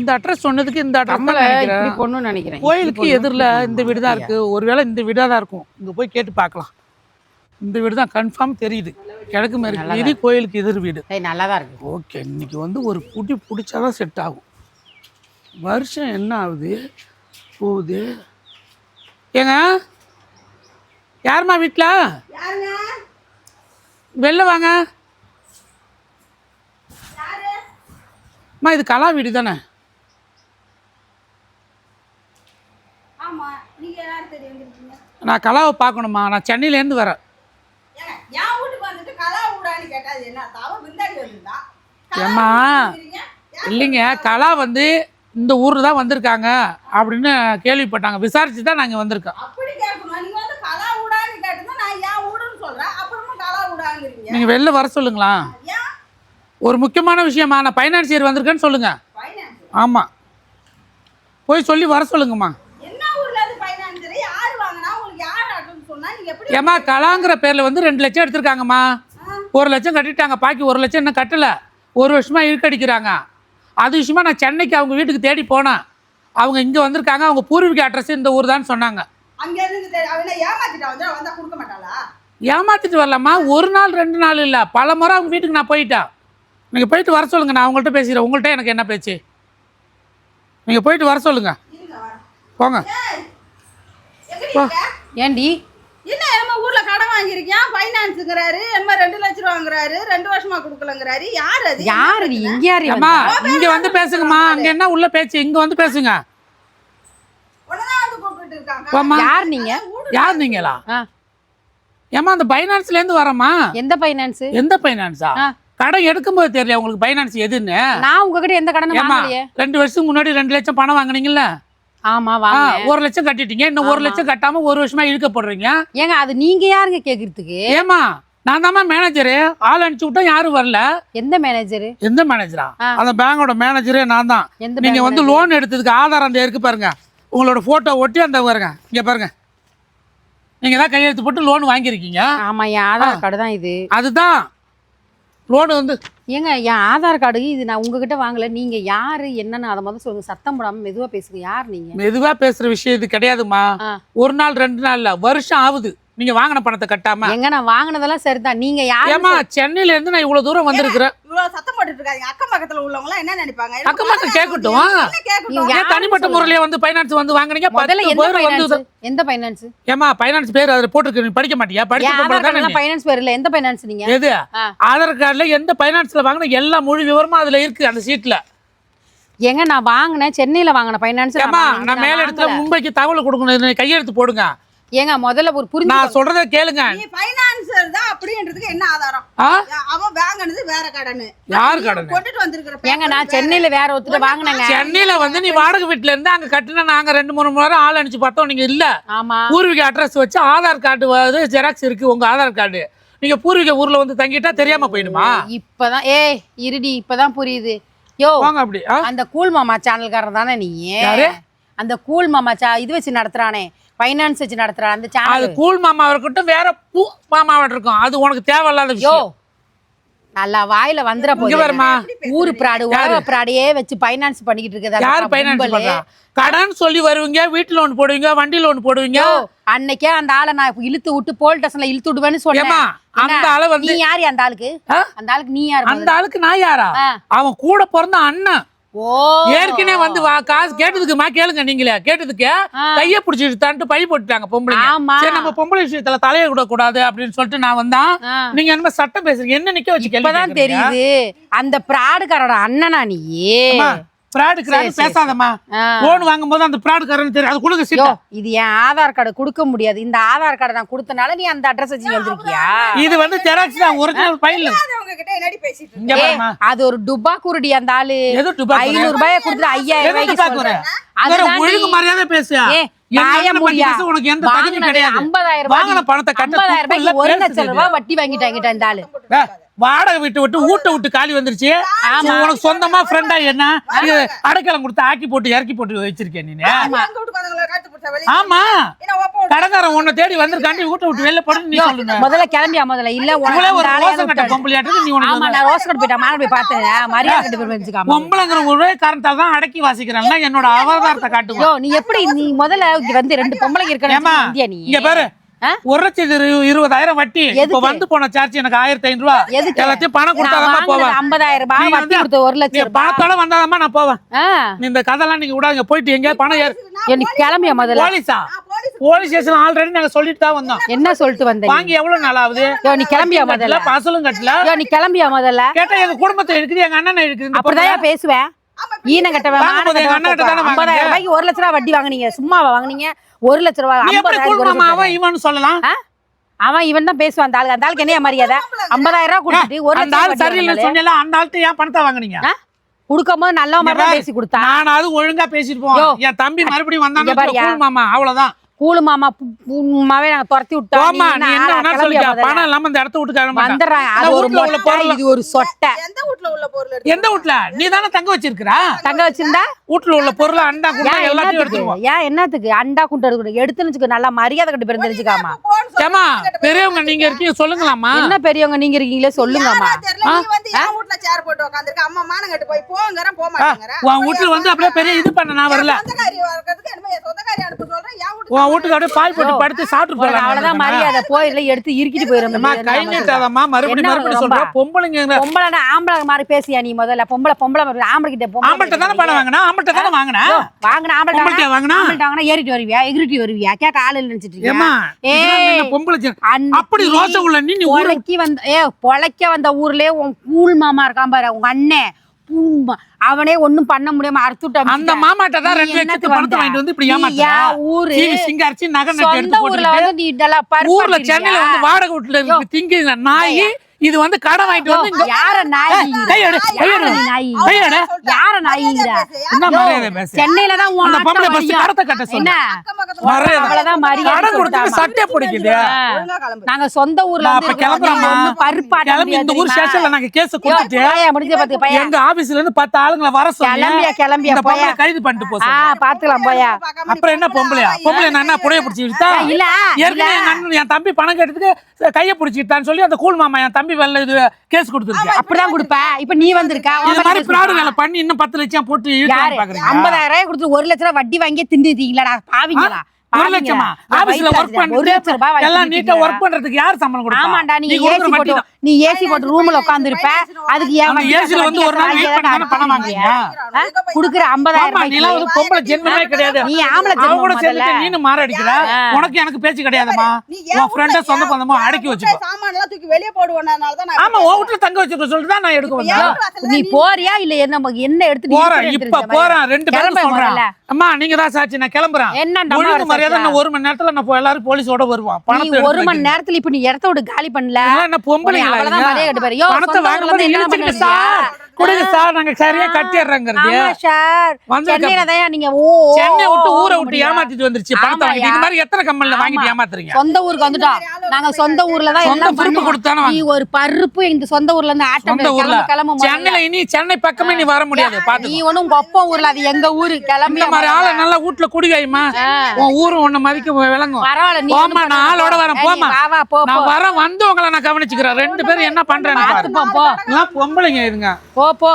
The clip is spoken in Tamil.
இந்த அட்ரஸ் சொன்னதுக்கு இந்த அட்ரஸ் இப்படி நினைக்கிறேன். கோயிலுக்கு எதிரில் இந்த வீடு தான் இருக்கு. ஒருவேளை இந்த வீடாக தான் இருக்கும். இங்கே போய் கேட்டு பார்க்கலாம். இந்த வீடு தான் கன்ஃபார்ம் தெரியுது. கிழக்கு மேற்கு வீதி கோயிலுக்கு எதிர் வீடு. நல்லா தான் இருக்கு. ஓகே இன்னைக்கு வந்து ஒரு குட்டி பிடிச்சாதான் செட் ஆகும். வருஷம் என்ன ஆகுது? போகுது. ஏங்க? யாரும்மா வீட்டில் வெளில வாங்க. அம்மா இது கலா வீடு தானே ஆமா நீங்க யார் தெரியும் இருக்கீங்க நான் கலாவை பார்க்கணுமா? நான் சென்னையிலேருந்து வரேன். ஏம்மா இல்லைங்க கலா வந்து இந்த ஊரில் தான் வந்திருக்காங்க அப்படின்னு கேள்விப்பட்டாங்க. விசாரிச்சு தான் நாங்கள் வந்திருக்கோம் நீங்கள் வெளில வர சொல்லுங்களா? ஒரு முக்கியமான விஷயமா நான் ஃபைனான்சியர் வந்திருக்கேன்னு சொல்லுங்கள் ஆமாம் போய் சொல்லி வர சொல்லுங்கம்மா என்ன ஊர்ல இருந்து ஃபைனான்ஸ் யார் வாங்கினா உங்களுக்கு யார் ஏம்மா கலாங்கிற பேரில் வந்து ரெண்டு லட்சம் எடுத்திருக்காங்கம்மா. ஒரு லட்சம் கட்டிட்டாங்க. பாக்கி ஒரு லட்சம் இன்னும் கட்டலை. ஒரு வருஷமாக இழுக்கடிக்கிறாங்க அது விஷயமா நான் சென்னைக்கு அவங்க வீட்டுக்கு தேடி போனேன். அவங்க இங்கே வந்திருக்காங்க. அவங்க பூர்வீக அட்ரஸ் இந்த ஊர் தான் சொன்னாங்க ஏமாத்திட்டா? வந்து வந்தா கொடுக்க மாட்டாளா? ஏமாத்திட்டு வரலாமா ஒரு நாள் ரெண்டு நாள் இல்லை. பல முறை அவங்க வீட்டுக்கு நான் போயிட்டேன். நீங்கள் போயிட்டு வர சொல்லுங்கள் நான் அவங்கள்ட்ட பேசிக்கிறேன். உங்கள்கிட்ட எனக்கு என்ன பேச்சு? நீங்கள் போயிட்டு வர சொல்லுங்கள். போங்க? ஏண்டி? என்ன என்னமோ ஊர்ல கடன் வாங்கியிருக்கியான் ஃபைனான்ஸுங்கிறாரு என்னமோ ரெண்டு லட்ச ரூபாங்கிறாரு ரெண்டு வருஷமா கொடுக்கலங்கிறாரு. யார் அது? யாரு இங்க யாரு அம்மா? இங்கே வந்து பேசுங்கம்மா. அங்கே என்ன? உள்ள பேச்சு. இங்கே வந்து பேசுங்க. யார் நீங்க? யார் நீங்களா? ஆ, ஏம்மா அந்த ஃபைனான்ஸ்லேருந்து வரேம்மா? எந்த ஃபைனான்ஸ் எந்த ஃபைனான்ஸா ஆ. கடன் எடுக்கும்போது தெரியல உங்களுக்கு ஃபைனான்ஸ் எதுன்னு? நான் உங்ககிட்ட எந்த கடனும் ஏம்மா வாங்கலையே. ரெண்டு வருஷத்துக்கு முன்னாடி ரெண்டு லட்சம் பணம் வாங்குனீங்கல்ல? ஆமா வாங்க. ஒரு லட்சம் கட்டிட்டீங்க. இன்னும் ஒரு. லட்சம் கட்டாம ஒரு வருஷமா இழுக்க போடுறீங்க ஏங்க அது நீங்க யாருங்க கேக்குறதுக்கு? ஏமா நான் தாம்மா மேனேஜரு ஆள் அனுப்பிச்சு விட்டா யாரும் வரல. எந்த மேனேஜர் எந்த மேனேஜரா. அந்த பேங்கோட மேனேஜரே நான் தான். நீங்க வந்து? லோன் எடுத்ததுக்கு ஆதாரம் அந்த இருக்கு பாருங்க. உங்களோட போட்டோ ஒட்டி அந்த பாருங்க. இங்க பாருங்க. நீங்க தான் கையெழுத்து போட்டு லோன் வாங்கியிருக்கீங்க. ஆமா என் ஆதார் கார்டு தான் இது. அதுதான். லோன் வந்து. ஏங்க என் ஆதார் கார்டு இது நான் உங்ககிட்ட வாங்கல. நீங்க யாரு என்னன்னு அதை முதல்ல சொல்லுங்க. சத்தம் போடாம மெதுவா பேசுங்க. யார் நீங்க? மெதுவா பேசுற விஷயம் இது கிடையாதுமா. ஒரு நாள் ரெண்டு நாள் இல்ல வருஷம் ஆகுது. நீங்க வாங்கின பணத்தை கட்டாம. எங்க நான் வாங்கினதெல்லாம் சரிதான். நீங்க யாரு ஏமா சென்னையில இருந்து நான் இவ்வளவு தூரம் வந்திருக்கிறேன். இவ்வளவு சத்தம் போட்டுட்டு இருக்காங்க அக்கம் பக்கத்துல உள்ளவங்க எல்லாம் என்ன நினைப்பாங்க? அக்கம் பக்கம் கேட்கட்டும். என்ன கேட்கட்டும்? நீங்க ஏன் தனிப்பட்ட முறையில வந்து ஃபைனான்ஸ் வந்து வாங்குனீங்க? முதல்ல எந்த பேர் வந்து ஃபைனான்ஸ் எந்த ஃபைனான்ஸ் ஏமா ஃபைனான்ஸ் பேர் அதுல போட்டுருக்கு. நீ படிக்க மாட்டியா? படிக்க? ஃபைனான்ஸ் பேர் இல்ல. எந்த ஃபைனான்ஸ் நீங்க? எது. ஆதார் கார்டுல எந்த ஃபைனான்ஸ்ல வாங்கின எல்லா முழு விவரமும் அதுல இருக்கு அந்த சீட்ல ஏங்க நான் வாங்கினேன்? சென்னையில வாங்கின ஃபைனான்ஸ் ஏமா நான் மேல இடத்துல மும்பைக்கு தகவல் கொடுக்கணும். கையெழுத்து போடுங்க. ஏங்க முதல்ல ஒரு புரிஞ்சு நான் சொல்றத கேளுங்க. நீ ஃபைனான்சர் தான் அப்படின்றதுக்கு என்ன ஆதாரம்? அவன் வாங்கினது வேற கடனு. யார் கடன்? கொண்டுட்டு வந்திருக்கிற ஏங்க நான் சென்னையில வேற ஒருத்தர் வாங்கினேங்க. சென்னையில வந்து நீ வாடகை வீட்டுல இருந்து அங்க கட்டின நாங்க ரெண்டு மூணு மணி நேரம் ஆள் அனுப்பிச்சு பார்த்தோம். நீங்க இல்ல. ஆமா. பூர்வீக அட்ரஸ் வச்சு ஆதார் கார்டு வந்து ஜெராக்ஸ் இருக்கு உங்க ஆதார் கார்டு. நீங்க பூர்வீக ஊர்ல வந்து தங்கிட்டா தெரியாம போயிடுமா? இப்பதான் ஏய் இருடி இப்பதான் புரியுது. யோ வாங்க அப்படி? அந்த கூல் மாமா சேனல்காரன் தானே நீ? யாரு? அந்த கூல் மாமா சா இது வச்சு நடத்துறானே ஃபைனான்ஸ் வச்சு நடத்துறான் அந்த அது சேனல் கூல் மாமாவா இருக்கட்டும் வேற பூ மாமாவா இருக்கும். அது உனக்கு தேவையில்லாத விஷயம். நல்லா வாயில வந்துற வருமா ஊரு பிராடு உலக பிராடையே வச்சு ஃபைனான்ஸ் பண்ணிக்கிட்டு இருக்குது யார் பைனான்ஸ் பண்றா? கடன் சொல்லி வருவீங்க வீட்டு லோன் போடுவீங்க வண்டி லோன் போடுவீங்க. அன்னைக்கே அந்த ஆளை நான் இழுத்து விட்டு போல் ஸ்டேஷன்ல இழுத்து விடுவேன்னு சொன்னேன். அந்த? ஆளை நீ வந்து யாரு அந்த ஆளுக்கு? அந்த ஆளுக்கு நீ யாரு அந்த ஆளுக்கு நான் யாரா. அவன் கூட பிறந்த அண்ணன். ஏற்கனவே வந்து வா காசு கேட்டதுக்குமா? கேளுங்க நீங்களே. கேட்டதுக்கு. கைய பிடிச்சிட்டு தான்ட்டு பை போட்டுட்டாங்க பொம்பளை ஆமா. சரி நம்ம பொம்பளை விஷயத்துல தலைய விட கூடாது அப்படின்னு சொல்லிட்டு நான் வந்தான். நீங்க என்ன சட்டம் பேசுறீங்க. என்ன நிக்க வச்சு இப்பதான் தெரியுது. அந்த பிராடுக்காரோட அண்ணனா நீ? பிராடு கிராடு சரி, சரி. பேசாதம்மா. ஆ. லோன் வாங்கும்போது அந்த பிராடு காரன்னு தெரியும் அது கொடுங்க யோ சீட்டா இது என் ஆதார் கார்டு கொடுக்க முடியாது. இந்த ஆதார் கார்டு நான் கொடுத்தனால நீ அந்த அட்ரஸ் வச்சு வந்திருக்கியா இது வந்து ஜெராக்ஸ் தான் ஒரிஜினல் ஃபைல் அது ஒரு டுபா குருடி அந்த ஆளு? ஐநூறு ரூபாய கொடுத்துட்டு ஐயாயிரம் அதுதான் ஒழுங்கு மரியாதை? பேச உனக்கு எந்த தகுதியும் வாங்கினது கிடையாது. 50,000 ரூபாய். வாங்கின பணத்தை ஒரு லட்சம். ரூபாய் வட்டி வாங்கிட்டாங்கிட்ட இந்த ஆளு. வாடகை விட்டு விட்டு ஊட்ட விட்டு காலி வந்துருச்சு. ஆமா. உனக்கு சொந்தமா ஃப்ரெண்டா என்ன? அடைக்கலம் கொடுத்து ஆக்கி போட்டு இறக்கி போட்டு வச்சிருக்கேன் நீ ஆமா. கடங்காரன் உன்னை தேடி வந்திருக்காண்டி ஊட்ட விட்டு வெளில போடு நீ சொல்லுங்க முதல்ல கிளம்பியா முதல்ல? இல்ல உனக்கு ஒரு ரோசம் கட்ட விட்டாரு. பொம்பளையாட்டுக்கு நீ ஆமா உனக்கு நான் ரோஸ் கட் போயிட்டேன். மாலை போய் பார்த்தேன் மரியாதை கட்டு போய் வச்சுக்காம பொம்பளைங்கிற ஒரே காரணத்தால் தான் அடக்கி வாசிக்கிறான்னா என்னோட அவதாரத்தை காட்டுவோம் யோ நீ எப்படி நீ முதல்ல வந்து ரெண்டு பொம்பளைங்க இருக்கணும் இந்தியா நீ? இங்க பாரு? ஒரு லட்சத்தி இரு- இருபதாயிரம் வட்டி. இப்ப? வந்து போன சார்ஜ் எனக்கு ஆயிரத்தி ஐநூறு ரூபா. எதுக்கு? எல்லாத்தையும் பணம் கொடுத்தாதான் போவேன். 50000 ரூபாய் வட்டி வந்து- கொடுத்த ஒரு லட்சம் பணத்தோட வந்தாதாம்மா நான் போவேன். இந்த கதெல்லாம் நீங்க விடாங்க போயிட்டு எங்க பணம் நீ கிளம்பியா முதல்ல? போலீஸா நான் போலீஸ்? போலீஸ் ஸ்டேஷன் ஆல்ரெடி நாங்க சொல்லிட்டு தான் வந்தோம். என்ன சொல்லிட்டு வந்த நீ? வாங்கி எவ்வளவு நாள் ஆகுது? நீ கிளம்பியா முதல்ல? பசலும் கட்டல. நீ கிளம்பியா முதல்ல? கேட்டா எங்க குடும்பத்தை இருக்குது எங்க அண்ணனை இருக்குது அப்படிதான் பேசுவேன் ஆமா, ஈன கட்டவன் வாங்க போது எங்க அண்ணன் கிட்ட தானே வாங்குனீங்க. ஐம்பதாயிரம் ரூபாய்க்கு ஒரு லட்ச ரூபாய் வட்டி வாங்குனீங்க. சும்மாவா வாங்குனீங்க? ஒரு லட்ச ரூபாய் இவன் சொல்லலாம். அவன் இவன் தான் பேசுவான். அந்த ஆளுக்கு அந்த ஆளுக்கு என்ன மரியாதை? ஐம்பதாயிரம் ரூபாய் கொடுத்துட்டு ஒரு அந்த ஆள் சரியில்லை சொன்னல அந்த ஆள்கிட்ட ஏன் பணத்தை வாங்குனீங்க? கொடுக்கும் போது நல்ல மாதிரி பேசி கொடுத்தா? நானாவது ஒழுங்கா பேசிட்டு. போவோம் என் தம்பி மறுபடியும்? கூல் மாமா அவ்வளவுதான். கூலு மாமா மாவே நாங்க துரத்தி விட்டோம். பணம் இல்லாம இந்த இடத்த விட்டு வந்துடுறாங்க அது ஒரு பொருள். இது ஒரு சொட்டை. எந்த வீட்ல உள்ள பொருள் எந்த வீட்ல நீ தானே தங்க வச்சிருக்கிறா? தங்க வச்சிருந்தா? வீட்ல உள்ள பொருள் அண்டா குண்டா எல்லாத்தையும் எடுத்துருவோம். ஏன் என்னத்துக்கு? அண்டா குண்டு எடுக்கணும் எடுத்துன்னு நல்லா மரியாதை கட்டு பேர் தெரிஞ்சுக்காமா. ஏமா பெரியவங்க நீங்க இருக்கீங்க சொல்லுங்களாமா என்ன பெரியவங்க நீங்க இருக்கீங்களே சொல்லுங்கம்மா. யாரா தெரியல, நீ வந்து என் வீட்ல சேர் போட்டு உட்கார்ந்திருக்க. அம்மா மானங்கெட்டு போய் போங்கறேன், போக மாட்டேங்கிற. உன் வீட்டுல வந்து அப்படியே பெரிய இது பண்ண நான் வரல. உன் வீட்டுக்கு அப்படியே பாய் போட்டு படுத்து சாப்பிட்டு போயிடலாம் அவ்வளவுதான் மரியாதை. போய் இல்லை எடுத்து இறுக்கிட்டு போயிடும் அம்மா கை நீட்டாதம்மா மறுபடியும் மறுபடியும்? சொல்றேன் பொம்பளைங்க. பொம்பளைனா ஆம்பளை மாதிரி பேசியா நீ முதல்ல? பொம்பளை பொம்பளை மாதிரி ஆம்பளை கிட்ட பொம்பளை ஆம்பள்கிட்ட தானே பணம் வாங்கினா ஆம்பள்கிட்ட தானே வாங்கினா வாங்கின ஆம்பளை வாங்கினா ஆம்பளை வாங்கினா ஏறிட்டு வருவியா எகிரிட்டு வருவியா கேட்க ஆள் நினைச்சிட்டு இருக்கியா? ஏமா ஏய். பொம்பளை அப்படி ரோசம் உள்ள நீ பொழைக்கி வந்த ஏ பொழைக்க வந்த ஊர்லயே உன் கூல் மாமா இருக்கான் பாரு உங்க அண்ணன் பூமா. அவனே ஒண்ணும் பண்ண முடியாம அறுத்துட்டு அந்த. மாமாட்ட தான் ரெண்டு என்னத்துக்கு பணத்தை? வாங்கிட்டு வந்து இப்படி ஊரு சிங்காரிச்சு நகை நட்டு எடுத்து ஊர்ல வந்து நீ இதெல்லாம் ஊர்ல? சென்னையில வந்து வாடகை வீட்டுல திங்க நாய் இது வந்து கடை வாங்கிட்டு வந்து யார நாய் கையெடு, கையெடு. நாய் கையெடு. யார நாய்ங்கிற என்ன மரியாதை பேசு சென்னையில தான் உன் அந்த ஆட்டம் பொம்பளை பஸ் வழியும். கடத்தை கட்ட மரியாதை. அவ்வளவுதான் மரியாதை கடன் கொடுத்தாமா. சட்டை பிடிக்குது. நாங்க சொந்த ஊர்ல கிளம்புறேம்மா. ஒண்ணும் பருப்பு கிளம்பி இந்த ஊர் ஸ்டேஷன்ல நாங்க கேஸ் கொடுத்துட்டு? முடிஞ்ச பாத்து பையன் எங்க ஆபீஸ்ல இருந்து பத்து ஆளுங்களை வர சொல்லி கிளம்பியா கிளம்பியா போயா கைது பண்ணிட்டு போ ஆ. பாத்துக்கலாம் போயா அப்புறம் என்ன பொம்பளையா பொம்பளை நான் என்ன புடைய பிடிச்சி விட்டா இல்ல ஏற்கனவே என் தம்பி பணம் கேட்டதுக்கு கையை பிடிச்சிட்டான்னு சொல்லி அந்த கூல் மாமா என் தம்பி வெள்ள இது கேஸ் கொடுத்துருக்கு அப்படிதான் கொடுப்ப. இப்ப நீ வந்திருக்க பத்தி மாதிரி. ஃப்ராடு வேலை பண்ணி இன்னும் பத்து லட்சம் போட்டு ஐம்பதாயிரம் ரூபாய் கொடுத்து ஒரு லட்ச ரூபாய் வட்டி வாங்கி திண்டுட்டீங்களா பாவிங்களா? ஒரு லட்சமா? ஆபீஸ்ல ஒர்க் ஒரு லட்ச ரூபாய் பண்ணிட்டு வாங்கி எல்லாம் நீட்டா தின்னுட்டீங்களா? ஒர்க் பண்றதுக்கு யார் சம்பளம் கொடுப்பா? ஆமாண்டா நீ ஏசி போட்டு. நீ ஏசி போட்டு ரூம்ல உட்கார்ந்து இருப்ப. அதுக்கு ஏன் ஏசில வந்து ஒரு நாள் வெயிட் பணம்? குடுக்குற ஒரு பொம்பளை ஜென்மமே கிடையாது. நீ ஆம்பளை கூட. நீனு மாற அடிக்கிற. உனக்கு எனக்கு பேச்சு கிடையாதுமா உன் ஃப்ரெண்ட சொந்த பந்தமா அடக்கி வச்சுக்கோ. சாமானெல்லாம் தூக்கி வெளிய போடுவேனால தான் நான் ஆமா உன் வீட்டுல தங்க வச்சுக்க சொல்லிட்டு தான் நான் எடுக்க வந்தேன். நீ போறியா இல்ல என்ன என்ன எடுத்து போறேன் இப்ப போறேன் ரெண்டு பேரும் சொல்றேன். அம்மா நீங்க தான் சாட்சி நான் கிளம்புறேன் என்ன மரியாதை? நான் ஒரு மணி நேரத்துல நான் எல்லாரும் போலீஸோட வருவான் ஒரு மணி. நேரத்துல இப்ப நீ இடத்த விட்டு காலி பண்ணல அவ்வளவுதான் நீங்க? மரியாதை பணத்தை என்ன? சார் கொடுங்க சார் சரியா கட்டிடுறோங்கிறது ஆமா சார் வந்திருக்க- சென்னையில தான் நீங்க ஓ ஓ, சென்னை விட்டு ஊரை விட்டு? ஏமாத்திட்டு வந்துருச்சு பணத்தை. வாங்கிட்டு இந்த மாதிரி எத்தனை கம்பெனில வாங்கிட்டு. ஏமாத்துறீங்க சொந்த ஊருக்கு வந்துட்டோம் நாங்க சொந்த ஊர்ல தான் எல்லாம் பண்ணுவோம். கொடுத்தானே நீ ஒரு பருப்பு இந்த சொந்த ஊர்ல இருந்து ஆட்டம் கிளம்பு கிளம்பு. சென்னையில இனி சென்னை பக்கமே நீ வர முடியாது நீ பாத்து ஒண்ணும் உங்க அப்பா ஊர்ல அது எங்க ஊரு கிளம்பி மாதிரி ஆளை நல்லா வீட்டுல குடிகாயுமா உன் ஊரும் உன்ன மதிக்க விளங்கும். பரவாயில்ல நீ ஒண்ணும் நான் ஆளோட. வரேன், ஏய், நீ போம்மா. வா வா போ போ. நான் வர வந்து உங்களை நான் கவனிச்சுக்கிறேன். ரெண்டு பேரும் என்ன பண்றேன்னு பாரு. பார்த்துப்போம் போ. எல்லாம் பொம்பளைங்க இருங்க. போ போ.